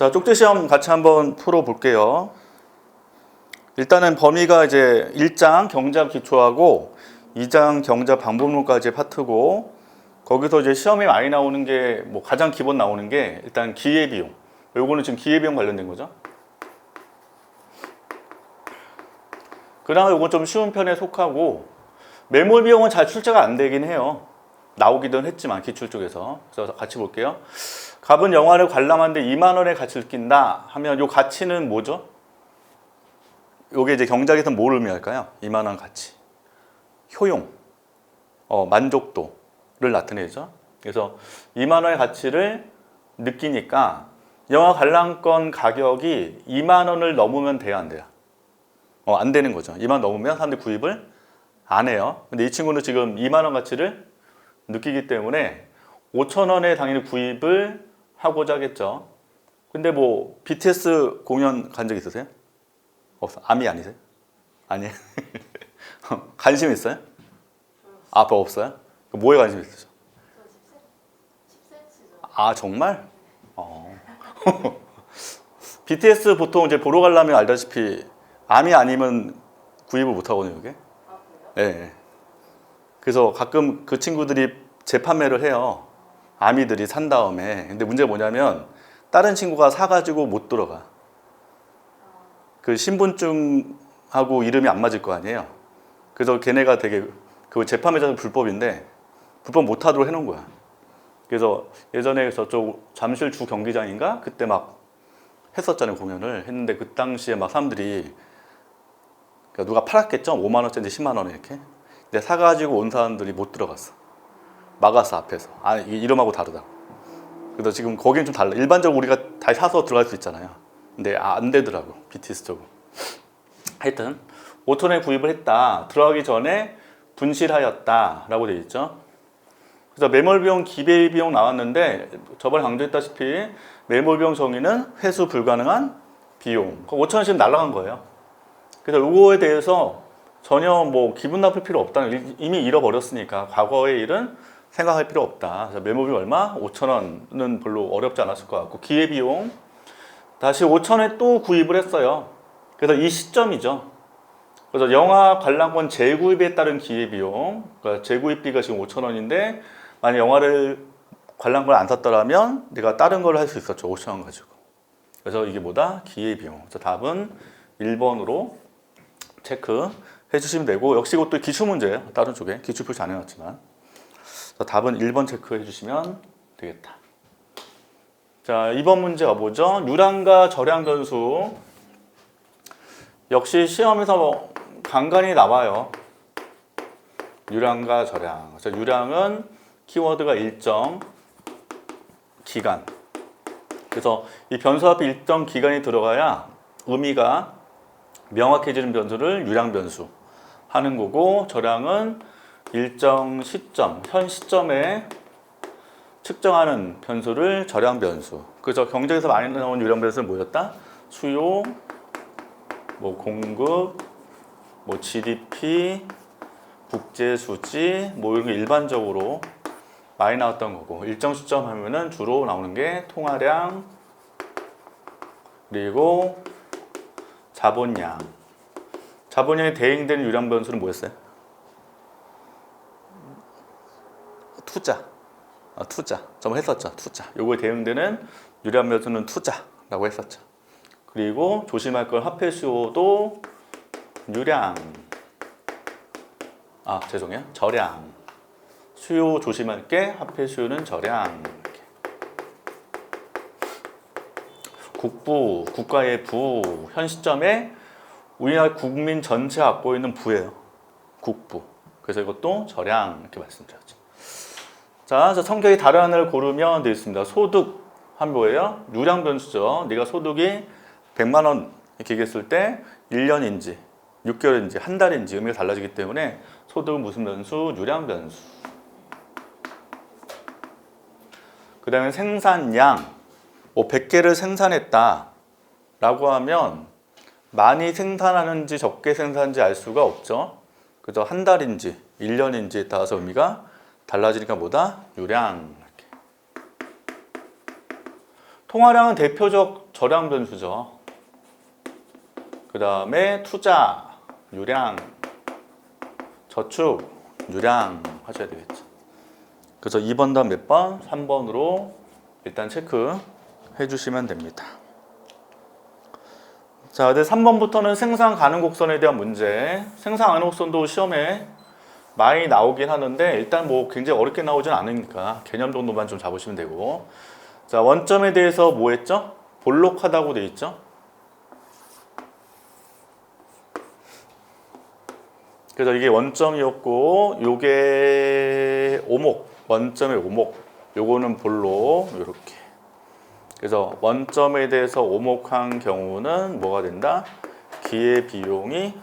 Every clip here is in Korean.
자, 쪽지 시험 같이 한번 풀어 볼게요. 일단은 범위가 이제 1장 경자 기초하고 2장 경자 방법론까지 파트고 거기서 이제 시험에 많이 나오는 게 뭐 가장 기본 나오는 게 일단 기회 비용. 요거는 지금 기회 비용 관련된 거죠. 그다음에 요건 좀 쉬운 편에 속하고 매몰 비용은 잘 출제가 안 되긴 해요. 나오기도 했지만 기출 쪽에서 그래서 같이 볼게요. 갑은 영화를 관람하는데 2만 원의 가치를 낀다 하면 요 가치는 뭐죠? 요게 이제 경작에서 뭘 의미할까요? 2만 원 가치. 효용, 어, 만족도를 나타내죠. 그래서 2만 원의 가치를 느끼니까 영화 관람권 가격이 2만 원을 넘으면 돼요, 안 돼요? 어, 안 되는 거죠. 2만 원 넘으면 사람들이 구입을 안 해요. 근데 이 친구는 지금 2만 원 가치를 느끼기 때문에 5천 원에 당연히 구입을 하고자 하겠죠. 근데 뭐 BTS 공연 간 적 있으세요? 없어. 아미 아니세요? 아니에요. 관심 있어요? 아, 별 없어요? 그 뭐에 관심 있으죠? 아, 정말? 어. BTS 보통 이제 보러 가려면 알다시피 암이 아니면 구입을 못 하거든요, 이게. 예. 네. 그래서 가끔 그 친구들이 재판매를 해요. 아미들이 산 다음에. 근데 문제가 뭐냐면 다른 친구가 사가지고 못 들어가. 그 신분증하고 이름이 안 맞을 거 아니에요. 그래서 걔네가 되게 그 재판매자는 불법인데 불법 못 하도록 해놓은 거야. 그래서 예전에 저쪽 잠실 주 경기장인가 그때 막 했었잖아요 공연을 했는데 그 당시에 막 사람들이 그러니까 누가 팔았겠죠 5만 원짜리 10만 원에 이렇게 근데 사가지고 온 사람들이 못 들어갔어. 막았어 앞에서. 아 이게 이름하고 다르다. 그래서 지금 거기는 좀 달라. 일반적으로 우리가 다 사서 들어갈 수 있잖아요. 근데 아, 안 되더라고 BTS 쪽으로 하여튼 5톤에 구입을 했다. 들어가기 전에 분실하였다. 라고 되어 있죠. 그래서 매몰 비용, 기배 비용 나왔는데 저번에 강조했다시피 매몰 비용 정의는 회수 불가능한 비용. 5천 원씩 날라간 거예요. 그래서 이거에 대해서 전혀 뭐 기분 나쁠 필요 없다는 이미 잃어버렸으니까 과거의 일은 생각할 필요 없다. 그래서 매몰 비용 얼마? 5천 원은 별로 어렵지 않았을 것 같고 기회 비용 다시 5천 원에 또 구입을 했어요. 그래서 이 시점이죠. 그래서 영화 관람권 재구입에 따른 기회비용, 그러니까 재구입비가 지금 5천 원인데 만약 영화를 관람권 안 샀더라면 내가 다른 걸 할 수 있었죠 5천 원 가지고. 그래서 이게 뭐다? 기회비용. 그래서 답은 1번으로 체크 해 주시면 되고 역시 이것도 기출 문제예요. 다른 쪽에 기출 표시 안 해놨지만. 답은 1번 체크해 주시면 되겠다. 자, 2번 문제 가보죠. 유랑과 절양 변수. 역시 시험에서 뭐 간간히 나와요. 유량과 절량. 그래서 유량은 키워드가 일정 기간. 그래서 이 변수 앞에 일정 기간이 들어가야 의미가 명확해지는 변수를 유량 변수 하는 거고 절량은 일정 시점, 현 시점에 측정하는 변수를 절량 변수. 그래서 경제에서 많이 나온 유량 변수는 뭐였다? 수요, 뭐 공급, 뭐 GDP, 국제 수지, 뭐 이런 게 일반적으로 많이 나왔던 거고 일정 시점 하면은 주로 나오는 게 통화량 그리고 자본량. 자본량이 대행되는 유량 변수는 뭐였어요? 투자. 아, 투자. 좀 했었죠. 투자. 요거에 대응되는 유량 변수는 투자라고 했었죠. 그리고 조심할 건 화폐 수요도 유량. 아 죄송해요. 저량. 수요 조심할 게 화폐 수요는 저량. 국부, 국가의 부, 현 시점에 우리나라 국민 전체 갖고 있는 부예요. 국부. 그래서 이것도 저량 이렇게 말씀드렸죠. 자, 성격이 다른 하나를 고르면 되겠습니다. 소득 한 뭐예요? 유량 변수죠. 네가 소득이 100만 원 이렇게 얘기했을 때 1년인지 6개월인지 한 달인지 의미가 달라지기 때문에 소득은 무슨 변수? 유량 변수. 그 다음에 생산량. 뭐 100개를 생산했다 라고 하면 많이 생산하는지 적게 생산하는지 알 수가 없죠. 그래서 한 달인지 1년인지에 따라서 의미가 달라지니까 뭐다? 유량. 통화량은 대표적 저량 변수죠. 그 다음에 투자, 유량, 저축, 유량 하셔야 되겠죠. 그래서 2번 다음 몇 번? 3번으로 일단 체크 해 주시면 됩니다. 자, 이제 3번부터는 생산 가능 곡선에 대한 문제. 생산 가능 곡선도 시험에 많이 나오긴 하는데 일단 뭐 굉장히 어렵게 나오진 않으니까 개념 정도만 좀 잡으시면 되고. 자, 원점에 대해서 뭐 했죠? 볼록하다고 돼 있죠? 그래서 이게 원점이었고 요게 오목, 원점의 오목. 요거는 볼록 요렇게. 그래서 원점에 대해서 오목한 경우는 뭐가 된다? 기회 비용이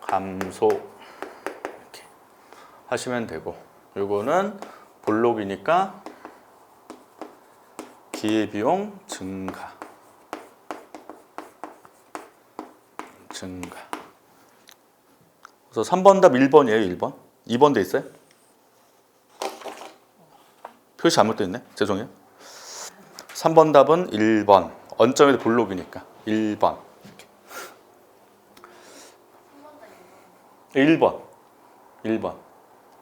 감소. 이렇게 하시면 되고 요거는 볼록이니까 기회 비용 증가. 증가. 그래서 3번 답 1번이에요 1번? 2번 돼 있어요? 표시 잘못됐네. 죄송해요 3번 답은 1번. 원점에도 볼록이니까 1번. 1번. 1번.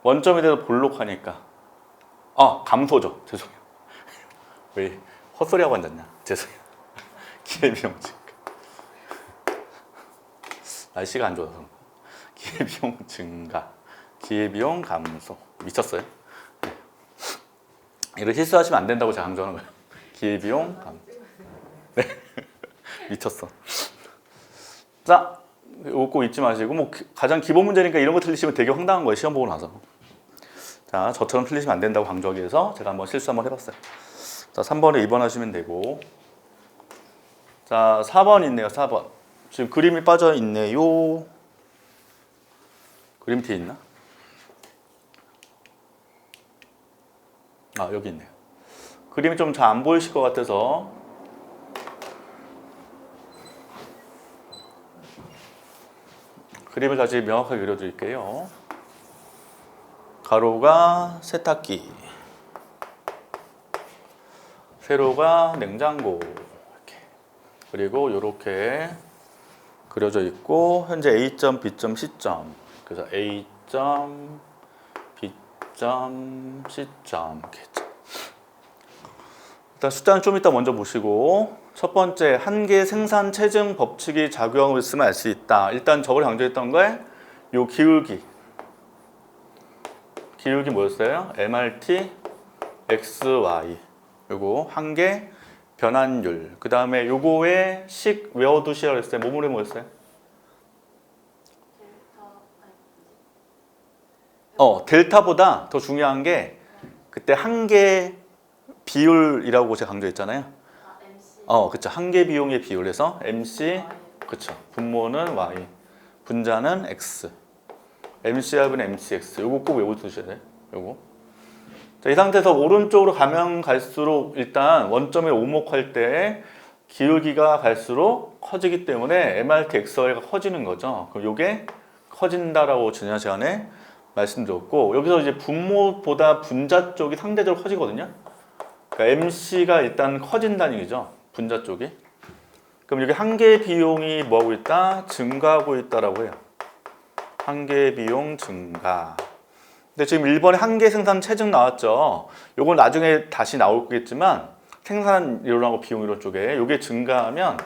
원점에 대해서 볼록하니까. 아, 감소죠. 죄송해요. 왜 헛소리하고 앉았냐? 죄송해요. 기회비용 증가. 날씨가 안 좋아서. 기회비용 증가. 기회비용 감소. 미쳤어요? 네. 이거 실수하시면 안 된다고 제가 강조하는 거예요. 기회비용 감. 네. 미쳤어. 자, 웃고 잊지 마시고 뭐 기- 가장 기본 문제니까 이런 거 틀리시면 되게 황당한 거예요. 시험 보고 나서. 자, 저처럼 틀리시면 안 된다고 강조하기 위해서 제가 한번 실수 한번 해봤어요. 자, 3번에 2번 하시면 되고. 자, 4번 있네요. 4번. 지금 그림이 빠져 있네요. 그림 뒤에 있나? 아, 여기 있네요. 그림이 좀 잘 안 보이실 것 같아서. 그림을 다시 명확하게 그려드릴게요. 가로가 세탁기, 세로가 냉장고. 이렇게. 그리고 이렇게 그려져 있고 현재 A점, B점, C점. 그래서 A점, B점, C점. 이렇게. 일단 숫자는 좀 이따 먼저 보시고 첫 번째 한계 생산 체증 법칙이 작용하고 있으면 알 수 있다. 일단 저번에 강조했던 거에 요 기울기 기울기 뭐였어요? MRT XY 요거 한계 변환율 그 다음에 요거의 식 외워두시라고 했어요. 뭐뭐를 뭐였어요? 어 델타보다 더 중요한 게 그때 한계 비율이라고 제가 강조했잖아요. 어, 그쵸. 한계 비용의 비율에서 MC, 그쵸. 분모는 Y, 분자는 X. MC합은 MCX. 요거 꼭 외워두셔야 돼요. 요거. 자, 이 상태에서 오른쪽으로 가면 갈수록 일단 원점에 오목할 때 기울기가 갈수록 커지기 때문에 MRT XY가 커지는 거죠. 그럼 요게 커진다라고 지난 시간에 말씀드렸고 여기서 이제 분모보다 분자 쪽이 상대적으로 커지거든요. 그러니까 MC가 일단 커진다는 얘기죠. 분자 쪽이. 그럼 여기 한계 비용이 뭐하고 있다? 증가하고 있다라고 해요. 한계 비용 증가. 근데 지금 1번에 한계 생산 체증 나왔죠. 요건 나중에 다시 나오겠지만 생산 이론하고 비용 이론 쪽에 요게 증가하면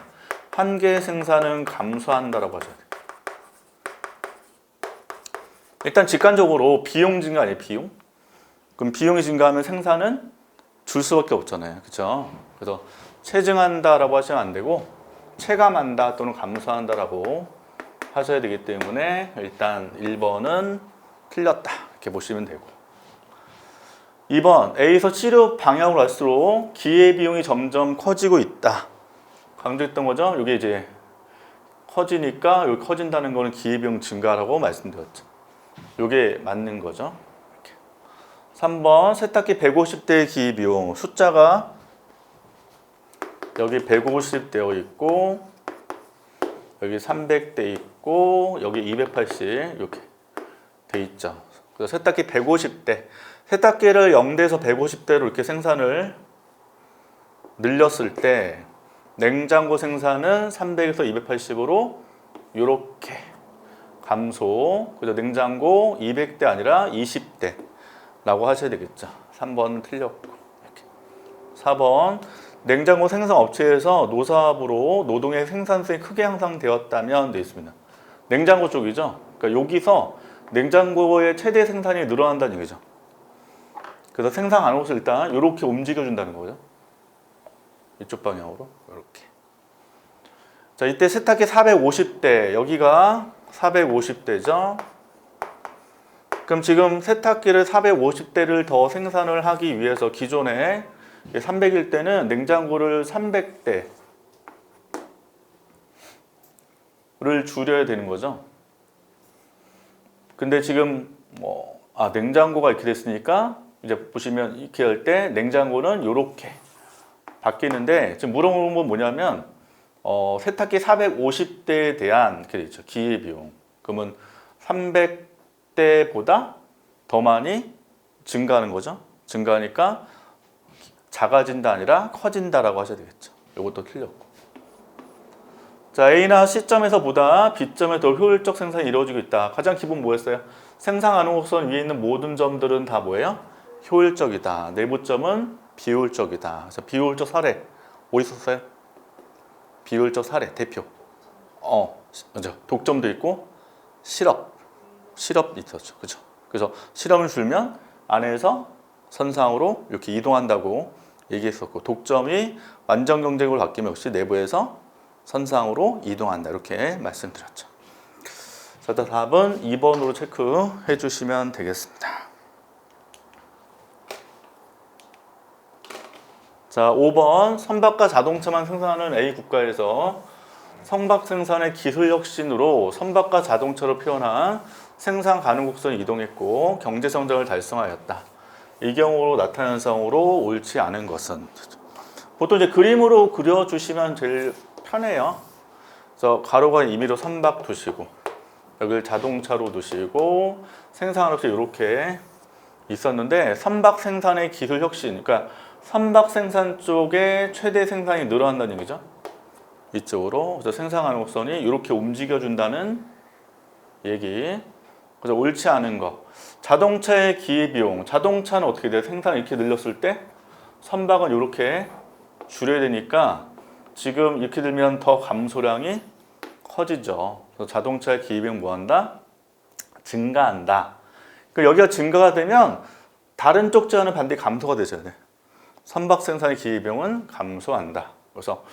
한계 생산은 감소한다라고 돼요. 일단 직관적으로 비용 증가 아니에요, 비용? 그럼 비용이 증가하면 생산은 줄 수밖에 없잖아요. 그렇죠? 그래서 체증한다라고 하시면 안 되고 체감한다 또는 감소한다라고 하셔야 되기 때문에 일단 1번은 틀렸다. 이렇게 보시면 되고 2번 A에서 치료 방향으로 갈수록 기회 비용이 점점 커지고 있다. 강조했던 거죠. 이게 이제 커지니까 여기 커진다는 거는 기회 비용 증가라고 말씀드렸죠. 이게 맞는 거죠. 3번 세탁기 150대 기 비용 숫자가 여기 150 되어 있고 여기 300대 있고 여기 280 이렇게 돼 있죠. 그래서 세탁기 150대 세탁기를 0대에서 150대로 이렇게 생산을 늘렸을 때 냉장고 생산은 300에서 280으로 이렇게 감소. 그죠? 냉장고 200대 아니라 20대 라고 하셔야 되겠죠. 3번은 틀렸고. 이렇게. 4번 냉장고 생산 업체에서 노사업으로 노동의 생산성이 크게 향상되었다면 되어 있습니다. 냉장고 쪽이죠. 그러니까 여기서 냉장고의 최대 생산이 늘어난다는 얘기죠. 그래서 생산 안 옷을 일단 이렇게 움직여 준다는 거죠. 이쪽 방향으로 이렇게. 자, 이때 세탁기 450대 여기가 450대죠. 그럼 지금 세탁기를 450대를 더 생산을 하기 위해서 기존에 300일 때는 냉장고를 300대를 줄여야 되는 거죠. 근데 지금 뭐 아, 냉장고가 이렇게 됐으니까 이제 보시면 이렇게 할 때 냉장고는 이렇게 바뀌는데 지금 물어보는 건 뭐냐면 어, 세탁기 450대에 대한 이렇게 돼 있죠. 기회 비용. 그러면 300 대보다 더 많이 증가하는 거죠. 증가하니까 작아진다 아니라 커진다라고 하셔야 되겠죠. 이것도 틀렸고. 자, A나 C점에서 보다 B점에 더 효율적 생산이 이루어지고 있다. 가장 기본 뭐였어요? 생산하는 곡선 위에 있는 모든 점들은 다 뭐예요? 효율적이다. 내부점은 비효율적이다. 그래서 비효율적 사례 뭐 있었어요? 비효율적 사례 대표. 어. 독점도 있고 실업, 실업 있었죠. 그죠? 그래서 실업을 줄면 안에서 선상으로 이렇게 이동한다고 얘기했었고 독점이 완전 경쟁으로 바뀌면 역시 내부에서 선상으로 이동한다 이렇게 말씀드렸죠. 자, 답은 2번으로 체크해 주시면 되겠습니다. 자, 5번 선박과 자동차만 생산하는 A 국가에서 선박 생산의 기술 혁신으로 선박과 자동차로 표현한 생산 가능 곡선이 이동했고 경제 성장을 달성하였다. 이 경우로 나타난 현상으로 옳지 않은 것은 보통 이제 그림으로 그려주시면 제일 편해요. 그래서 가로가 임의로 선박 두시고 여기를 자동차로 두시고 생산업체 이렇게 있었는데 선박 생산의 기술 혁신, 그러니까 선박 생산 쪽에 최대 생산이 늘어난다는 얘기죠. 이쪽으로 그래서 생산하는 곡선이 이렇게 움직여준다는 얘기. 그래서 옳지 않은 거. 자동차의 기회 비용. 자동차는 어떻게 돼요? 생산 이렇게 늘렸을 때 선박은 이렇게 줄여야 되니까 지금 이렇게 들면 더 감소량이 커지죠. 그래서 자동차의 기회 비용 뭐 한다? 증가한다. 그러니까 여기가 증가가 되면 다른 쪽자는 반드시 감소가 되셔야 돼. 선박 생산의 기회 비용은 감소한다. 그래서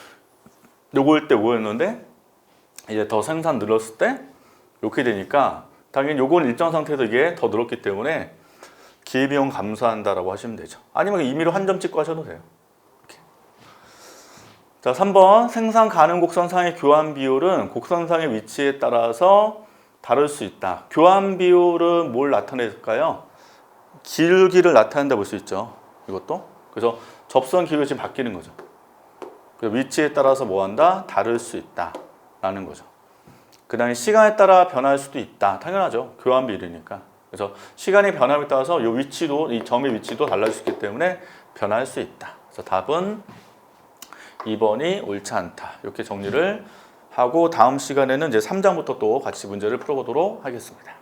요거일 때 뭐였는데 이제 더 생산 늘었을 때 이렇게 되니까 당연히 요건 일정 상태에서 이게 더 늘었기 때문에 기회비용 감소한다라고 하시면 되죠. 아니면 임의로 한 점 찍고 하셔도 돼요. 이렇게. 자, 3번 생산 가능 곡선상의 교환 비율은 곡선상의 위치에 따라서 다를 수 있다. 교환 비율은 뭘 나타낼까요? 길기를 나타낸다 볼 수 있죠. 이것도. 그래서 접선 지금 바뀌는 거죠. 그 위치에 따라서 뭐 한다? 다를 수 있다 라는 거죠. 그 다음에 시간에 따라 변할 수도 있다. 당연하죠. 교환 비율이니까. 그래서 시간의 변함에 따라서 이 위치도, 이 점의 위치도 달라질 수 있기 때문에 변할 수 있다. 그래서 답은 2번이 옳지 않다. 이렇게 정리를 하고 다음 시간에는 이제 3장부터 또 같이 문제를 풀어보도록 하겠습니다.